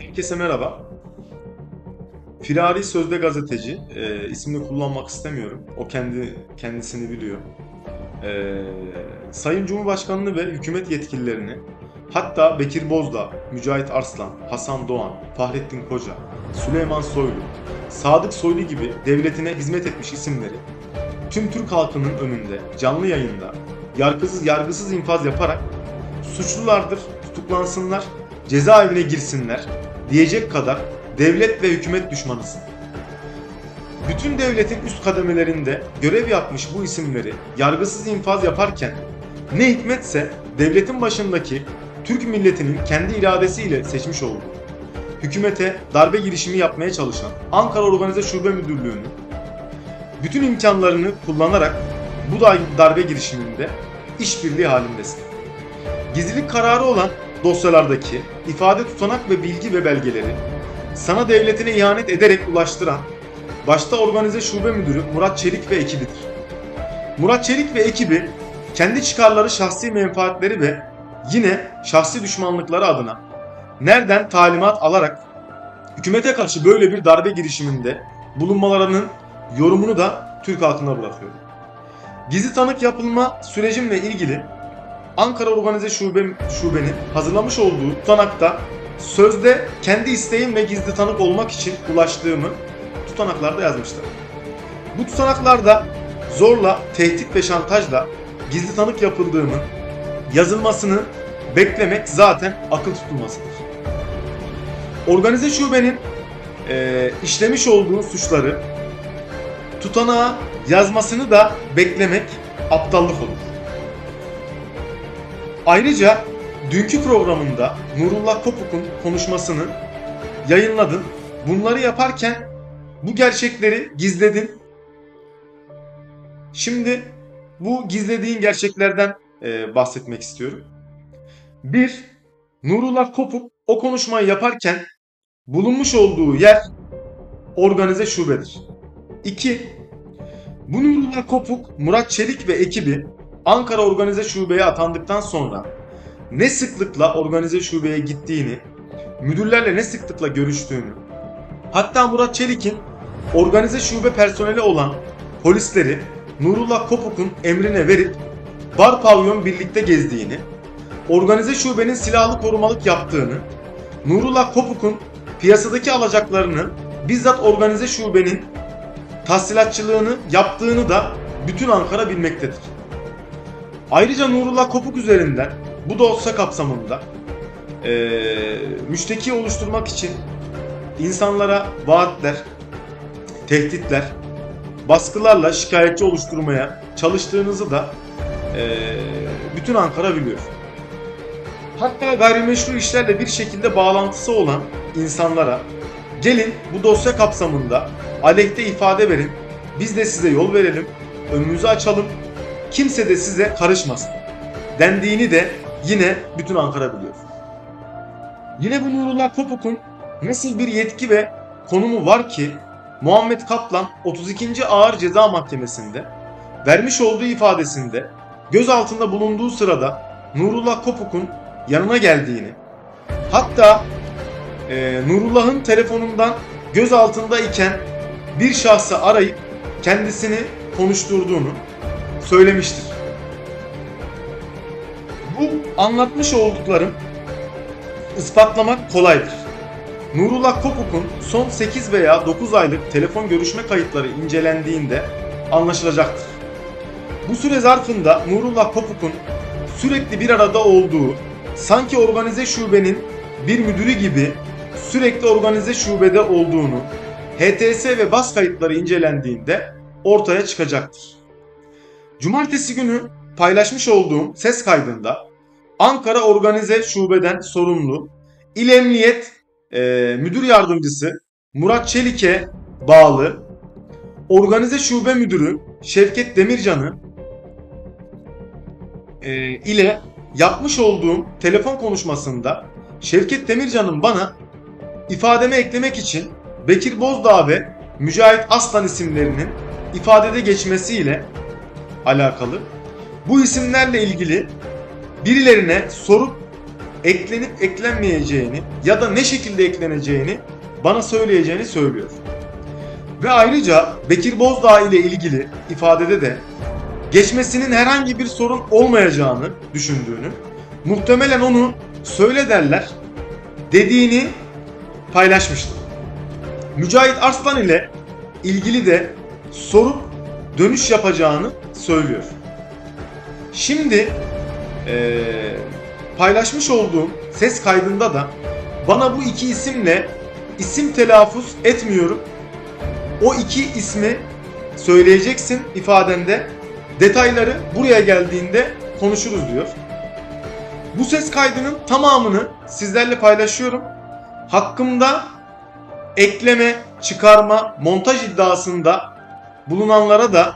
Herkese merhaba. Firari Sözde Gazeteci. E, ismini kullanmak istemiyorum. O kendi kendisini biliyor. E, Sayın Cumhurbaşkanını ve hükümet yetkililerini hatta Bekir Bozdağ, Mücahit Arslan, Hasan Doğan, Fahrettin Koca, Süleyman Soylu, Sadık Soylu gibi devletine hizmet etmiş isimleri tüm Türk halkının önünde canlı yayında yargısız yargısız infaz yaparak suçlulardır, tutuklansınlar, cezaevine girsinler diyecek kadar devlet ve hükümet düşmanısın. Bütün devletin üst kademelerinde görev yapmış bu isimleri yargısız infaz yaparken ne hikmetse devletin başındaki Türk milletinin kendi iradesiyle seçmiş olduğu hükümete darbe girişimi yapmaya çalışan Ankara Organize Şube Müdürlüğü'nün bütün imkanlarını kullanarak bu da- darbe girişiminde işbirliği halindesin. Gizlilik kararı olan dosyalardaki ifade tutanak ve bilgi ve belgeleri sana devletine ihanet ederek ulaştıran başta organize şube müdürü Murat Çelik ve ekibidir. Murat Çelik ve ekibi kendi çıkarları, şahsi menfaatleri ve yine şahsi düşmanlıkları adına nereden talimat alarak hükümete karşı böyle bir darbe girişiminde bulunmalarının yorumunu da Türk halkına bırakıyorum. Gizli tanık yapılma sürecimle ilgili Ankara Organize Şube, Şube'nin hazırlamış olduğu tutanakta sözde kendi isteğimle gizli tanık olmak için ulaştığımı tutanaklarda yazmışlar. Bu tutanaklarda zorla, tehdit ve şantajla gizli tanık yapıldığımı yazılmasını beklemek zaten akıl tutulmasıdır. Organize şubenin eee, işlemiş olduğu suçları tutanağa yazmasını da beklemek aptallık olur. Ayrıca dünkü programında Nurullah Kopuk'un konuşmasını yayınladın. Bunları yaparken bu gerçekleri gizledin. Şimdi bu gizlediğin gerçeklerden e, bahsetmek istiyorum. Bir, Nurullah Kopuk o konuşmayı yaparken bulunmuş olduğu yer organize şubedir. 2. Bu Nurullah Kopuk, Murat Çelik ve ekibi Ankara Organize Şube'ye atandıktan sonra ne sıklıkla organize şubeye gittiğini, müdürlerle ne sıklıkla görüştüğünü, hatta Murat Çelik'in organize şube personeli olan polisleri Nurullah Kopuk'un emrine verip bar pavyon birlikte gezdiğini, organize şubenin silahlı korumalık yaptığını, Nurullah Kopuk'un piyasadaki alacaklarını bizzat organize şubenin tahsilatçılığını yaptığını da bütün Ankara bilmektedir. Ayrıca Nurullah Kopuk üzerinden bu dosya kapsamında eee müşteki oluşturmak için insanlara vaatler, tehditler, baskılarla şikayetçi oluşturmaya çalıştığınızı da eee, bütün Ankara biliyor. Hatta gayrimeşru işlerle bir şekilde bağlantısı olan insanlara gelin bu dosya kapsamında aleyhte ifade verin, biz de size yol verelim, önünüzü açalım, kimse de size karışmasın dendiğini de yine bütün Ankara biliyor. Yine bu Nurullah Kopuk'un nasıl bir yetki ve konumu var ki Muhammed Kaplan 32. Ağır Ceza Mahkemesi'nde vermiş olduğu ifadesinde gözaltında bulunduğu sırada Nurullah Kopuk'un yanına geldiğini hatta e, Nurullah'ın telefonundan gözaltında iken bir şahsı arayıp kendisini konuşturduğunu söylemiştir. Bu anlatmış olduklarım ispatlamak kolaydır. Nurullah Kopuk'un son 8 veya 9 aylık telefon görüşme kayıtları incelendiğinde anlaşılacaktır. Bu süre zarfında Nurullah Kopuk'un sürekli bir arada olduğu, sanki organize şubenin bir müdürü gibi sürekli organize şubede olduğunu, HTS ve bas kayıtları incelendiğinde ortaya çıkacaktır. Cumartesi günü paylaşmış olduğum ses kaydında Ankara Organize Şube'den sorumlu İl Emniyet e, Müdür Yardımcısı Murat Çelik'e bağlı Organize Şube Müdürü Şevket Demircan'ı e, ile yapmış olduğum telefon konuşmasında Şevket Demircan'ın bana ifademe eklemek için Bekir Bozdağ ve Mücahit Aslan isimlerinin ifadede geçmesiyle alakalı bu isimlerle ilgili birilerine sorup eklenip eklenmeyeceğini ya da ne şekilde ekleneceğini bana söyleyeceğini söylüyor. Ve ayrıca Bekir Bozdağ ile ilgili ifadede de geçmesinin herhangi bir sorun olmayacağını düşündüğünü, muhtemelen onu söyle derler dediğini paylaşmıştı. Mücahit Arslan ile ilgili de sorup dönüş yapacağını söylüyor. Şimdi eee, paylaşmış olduğum ses kaydında da bana bu iki isimle isim telaffuz etmiyorum. O iki ismi söyleyeceksin ifadende. Detayları buraya geldiğinde konuşuruz diyor. Bu ses kaydının tamamını sizlerle paylaşıyorum. Hakkımda ekleme, çıkarma, montaj iddiasında bulunanlara da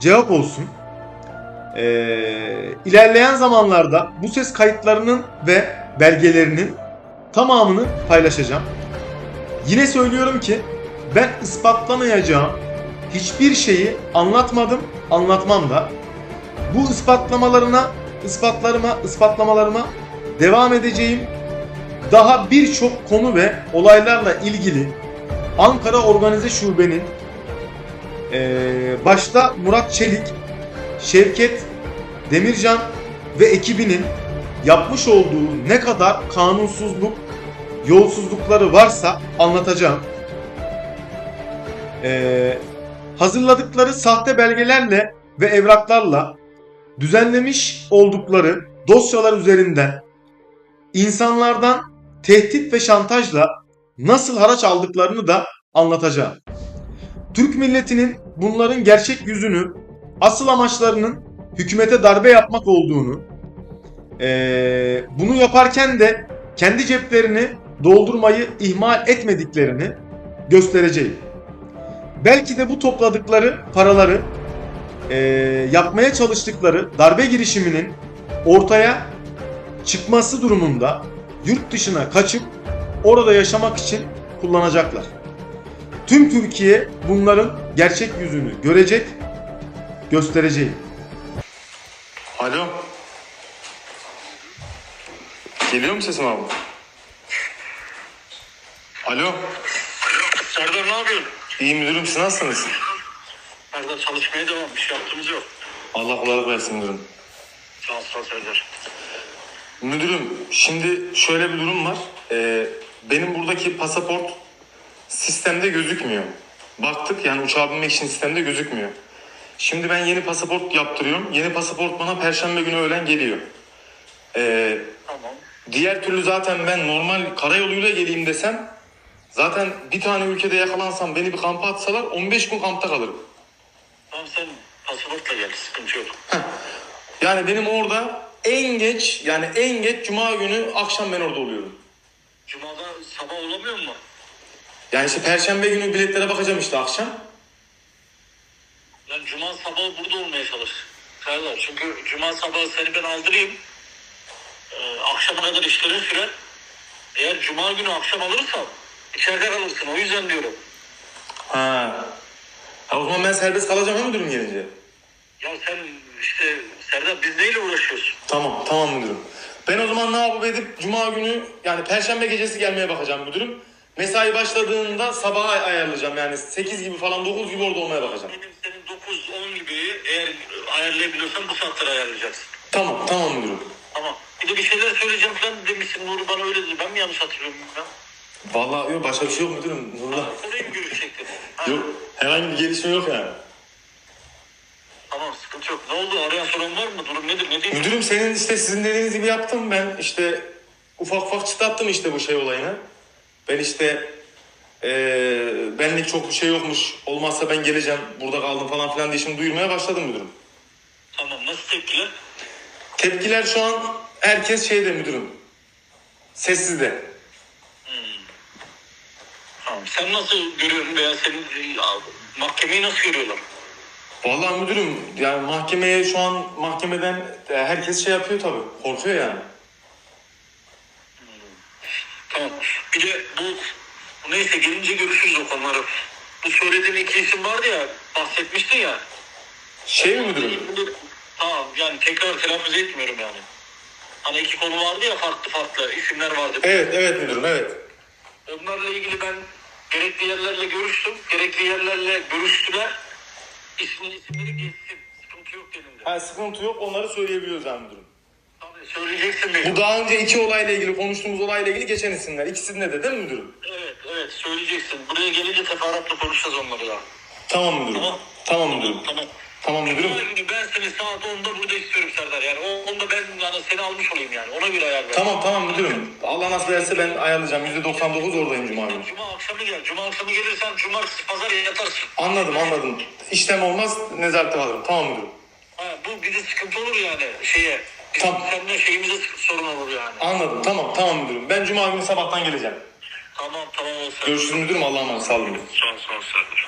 cevap olsun. Ee, ilerleyen zamanlarda bu ses kayıtlarının ve belgelerinin tamamını paylaşacağım. Yine söylüyorum ki ben ispatlamayacağım hiçbir şeyi anlatmadım, anlatmam da. Bu ispatlamalarına, ispatlarıma, ispatlamalarıma devam edeceğim. Daha birçok konu ve olaylarla ilgili Ankara Organize Şube'nin eee, başta Murat Çelik, Şevket Demircan ve ekibinin yapmış olduğu ne kadar kanunsuzluk, yolsuzlukları varsa anlatacağım. Eee, hazırladıkları sahte belgelerle ve evraklarla düzenlemiş oldukları dosyalar üzerinden insanlardan tehdit ve şantajla nasıl haraç aldıklarını da anlatacağım. Türk milletinin bunların gerçek yüzünü, asıl amaçlarının hükümete darbe yapmak olduğunu, eee, bunu yaparken de kendi ceplerini doldurmayı ihmal etmediklerini göstereceğim. Belki de bu topladıkları paraları eee, yapmaya çalıştıkları darbe girişiminin ortaya çıkması durumunda yurt dışına kaçıp orada yaşamak için kullanacaklar. Tüm Türkiye bunların gerçek yüzünü görecek, göstereceğim. Alo. Geliyor mu sesim abi? Alo. Serdar ne yapıyorsun? İyi müdürüm siz nasılsınız? Serdar çalışmaya devam. Bir şey yaptığımız yok. Allah kolaylık versin müdürüm. Sağ ol, sağ ol Serdar. Müdürüm şimdi şöyle bir durum var. Ee, benim buradaki pasaport sistemde gözükmüyor. Baktık yani uçağa binmek için sistemde gözükmüyor. Şimdi ben yeni pasaport yaptırıyorum. Yeni pasaport bana perşembe günü öğlen geliyor. Ee, Tamam. Diğer türlü zaten ben normal karayoluyla geleyim desem zaten bir tane ülkede yakalansam beni bir kampa atsalar 15 gün kampta kalırım. Tamam sen pasaportla gel. Sıkıntı yok. Yani benim orada en geç yani en geç cuma günü akşam ben orada oluyorum. Cuma'da sabah olamıyor mu? Yani işte perşembe günü biletlere bakacağım işte akşam. Yani Cuma sabahı burada olmaya çalış. Serdar çünkü Cuma sabahı seni ben aldırayım. Ee, akşama kadar işlerin sürer. Eğer Cuma günü akşam alırsan içeride kalırsın. O yüzden diyorum. Ha. ha o zaman ben serbest kalacağım ha müdürüm gelince. Ya sen işte Serdar biz neyle uğraşıyorsun? Tamam tamam müdürüm. Ben o zaman ne yapıp edip cuma günü yani perşembe gecesi gelmeye bakacağım müdürüm. Mesai başladığında sabaha ay- ayarlayacağım yani 8 gibi falan 9 gibi orada olmaya bakacağım. Benim senin 9-10 gibi eğer ayarlayabiliyorsan bu saatleri ayarlayacaksın. Tamam tamam müdürüm. Tamam. Bir de bir şeyler söyleyeceğim falan demişsin Nuri bana öyle dedi. Ben mi yanlış hatırlıyorum ya? Vallahi yok başka bir şey yok müdürüm. Nurullah. Oraya mı görüşecektin? Ha, Yok herhangi bir gelişme yok yani. Tamam sıkıntı yok. Ne oldu? Arayan soran var mı? Durum nedir? Ne diyeyim? Müdürüm senin işte sizin dediğiniz gibi yaptım ben işte ufak ufak çıtlattım işte bu şey olayını. Ben işte eee benlik çok bir şey yokmuş olmazsa ben geleceğim burada kaldım falan filan diye şimdi duyurmaya başladım müdürüm. Tamam. Nasıl tepkiler? Tepkiler şu an herkes şeyde müdürüm. Sessizde. Tamam. Sen nasıl görüyorsun veya senin ya, mahkemeyi nasıl görüyorlar? Vallahi müdürüm yani mahkemeye şu an mahkemeden e, herkes şey yapıyor tabii. Korkuyor yani. Tamam. Bir de bu neyse gelince görüşürüz o konuları. Bu söylediğin iki isim vardı ya bahsetmiştin ya. Şey mi müdürüm? Tamam yani tekrar telaffuz etmiyorum yani. Hani iki konu vardı ya farklı farklı isimler vardı. Evet evet müdürüm evet. Onlarla ilgili ben gerekli yerlerle görüştüm. Gerekli yerlerle görüştüler. İsmi, isimleri geçsin. Sıkıntı yok denildi. Ha, sıkıntı yok onları söyleyebiliyoruz yani müdürüm. Söyleyeceksin benim. Bu daha önce iki olayla ilgili konuştuğumuz olayla ilgili geçen isimler. İkisinde de değil mi müdürüm? Evet evet söyleyeceksin. Buraya gelince teferruatla konuşacağız onları da. Tamam müdürüm. Tamam. Tamam müdürüm. Tamam. Tamam müdürüm. Ben seni saat 10'da burada istiyorum Serdar. Yani o, onda ben yani seni almış olayım yani. Ona göre ayar ver. Tamam tamam müdürüm. Allah nasip ederse ben ayarlayacağım. %99 oradayım Cuma günü. Cuma akşamı gel. Cuma akşamı gelirsen cumartesi pazar yatarsın. Anladım anladım. İşlem olmaz nezarete alırım. Tamam müdürüm. Ha, bu bir de sıkıntı olur yani şeye. Tamam. seninle şeyimize sorun olur yani. Anladım tamam tamam müdürüm. Ben Cuma günü sabahtan geleceğim. Tamam tamam olsun. Görüşürüz müdürüm. Allah'a emanet. Sağ olun. Sağ ol sağ ol Serdar.